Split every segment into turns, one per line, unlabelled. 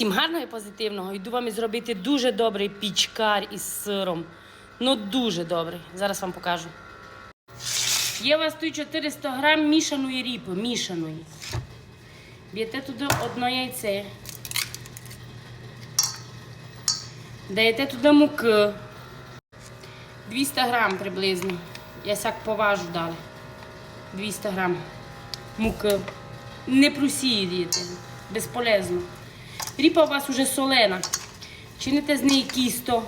Всім гарного і позитивного. Йду вам зробити дуже добрий пічкар із сиром. Ну, дуже добрий. Зараз вам покажу. Є у вас тут 400 грам мішаної ріпи, мішаної. Б'єте туди одне яйце. Даєте туди муки. 200 грам приблизно. Я сяк поважу дали. 200 грам муки. Не просіюєте. Безполезно. Ріпа у вас уже солена. Чините з неї кісто.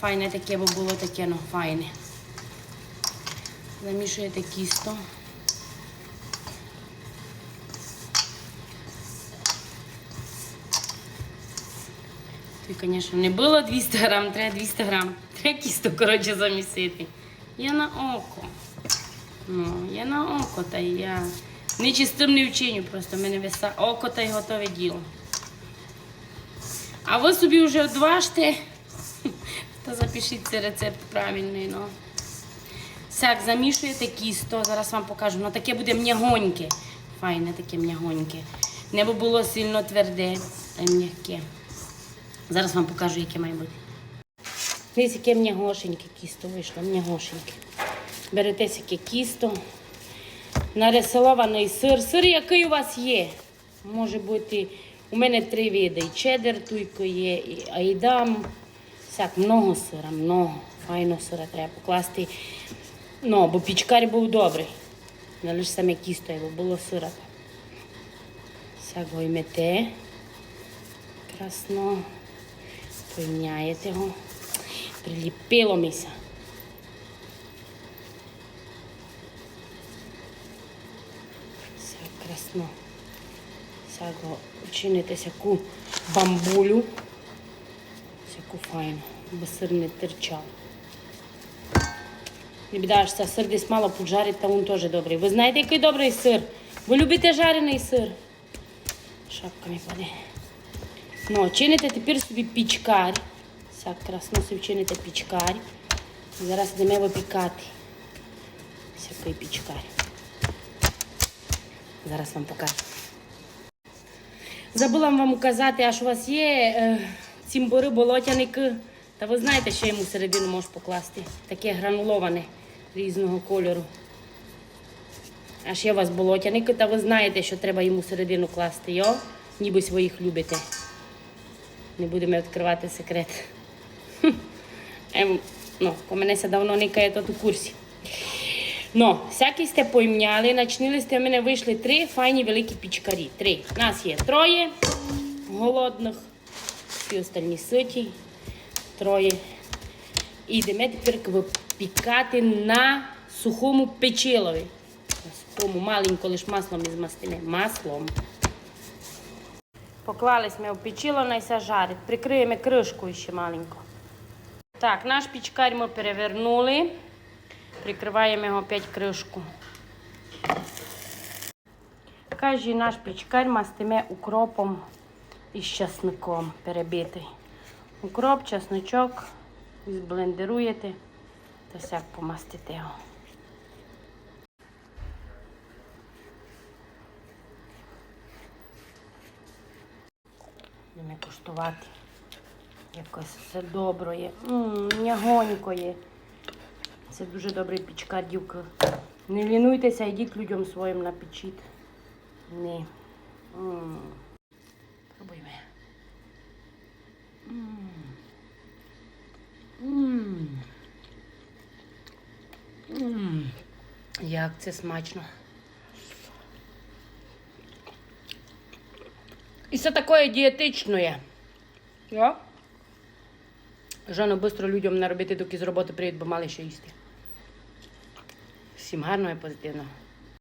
Файне таке, бо було таке, ну, файне. Замішуєте кісто. Тут, звісно, не було 200 грам, треба 200 грам. Треба кісто, коротше, замісити. Я на око. Ну, я на око, та я нечистим не вчиню, просто в мене веса око та й готове діло. А ви собі вже одважте, та запишіть цей рецепт правильний. Ну. Так, замішуєте кісто, зараз вам покажу. Воно таке буде м'ягоньке. Файне таке м'ягоньке. Небо було сильно тверде, а й м'яке. Зараз вам покажу, яке має бути. Дивіться, яке м'ягошеньке кісто вийшло, м'ягошеньке. Берете яке кісто, нарисований сир. Сир, який у вас є. Може бути, у мене три види. І чеддер туйко є, і айдам. Всяк, много сира, много. Файно сира треба покласти. Ну, бо пічкар був добрий. Не лише саме кісто, бо було сира. Всяк го ймете. Красно. Поміняєте його. Приліпило мися. Всяк красно. Всяк го вчините всяку бамбулю. Всяку файну, бо сир не терчав. Не біда, що сир десь мало поджарить, та він теж добрий. Ви знаєте, який добрий сир? Ви любите жарений сир? Шапка не паде. Ну, чините тепер собі пічкар. Всяк красно собі чините пічкар. Зараз йдемо випікати. Всякий пічкар. Зараз вам покажу. Забула вам казати, аж у вас є е, цімбори болотяники. Та ви знаєте, що йому всередину можеш покласти. Таке грануловане різного кольору. Аж є у вас болотяники, та ви знаєте, що треба йому всередину класти. Йо? Ніби ви їх любите. Не будемо відкривати секрет. Хм. Ем, ну, по мене давно не кає тут у курсі. Ну, всякі сте поймняли, начнили сте, в мене вийшли три файні великі пічкарі. Три. Нас є троє голодних, всі остальні ситі, троє. І йдемо тепер випікати на сухому печилові. На сухому, маленько, лише маслом із мастини. Маслом. Поклались ми в печило, найся жарить. Прикриємо кришкою ще маленько. Так, наш пічкар ми перевернули. Прикриваємо його опять кришку. Кожен наш пічкар мастиме укропом і часником перебитий. Укроп, часничок, зблендеруєте та всяк помастите його. Будемо куштувати. Якось все добре. М'ягонько є. Це дуже добрий пічкар, дівка. Не лінуйтеся, йдіть людям своїм. Ні. Пробуймо. М. М. М. Як це смачно. І це таке дієтичне. Я? Жано швидко людям наробити, доки з роботи приїдуть, бо мали що їсти. Всім гарного і позитивного.